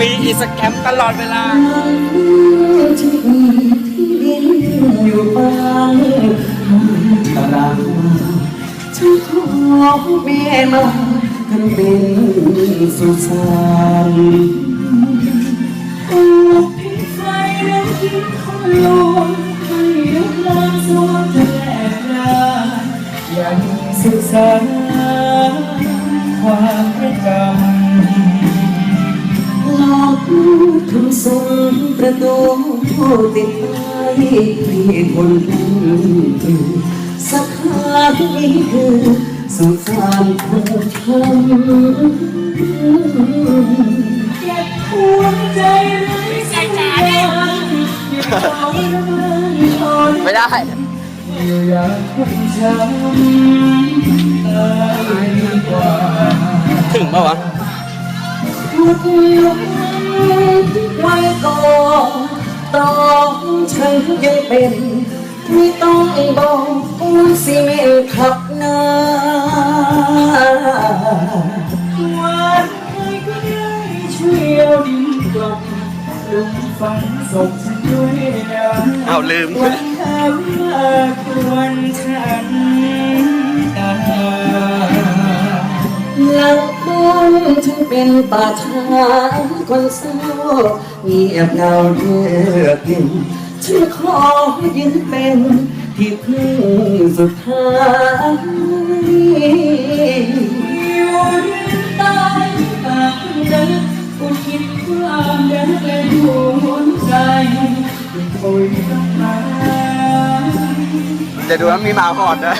มีอินสตาแกรมตลอดเวลาที่มีที่ดินอยู่บ้างตารางฉันขอแม่มากันเป็นสุสานโอ้พี่ไฟนั้นที่คนลงให้ลุกลามสวงจะแลกลายังสุสานความประจำหล อกลูกทำส่งประตูติดไว้ให้คนอื่นสักครั้งนี้คือสุสานคนทำเก็บหัวใจไว้ใส่จ๋าดิไม่ได้อยากคุณช้ำ ทุกลุกไว้ก่อนต้องฉันยังเป็นไม่ต้องบอกปูนซีเมนต์ขับหน้าวันไหนก็ได้ช่วยเอาดินกลบลงฝังศพฉันด้วยนะเอาลืมวันข้าว่าควรฉัน เป็นป่าช้าคนเศร้าเงียบเหงาเยือกเย็นฉันขอยืนเป็นที่พึ่งสุดท้ายอยู่เรือนตายปากรักอุทิศความรักและดวงใจเป็นคนรักมาจะดูว่ามีหมาหอนนะ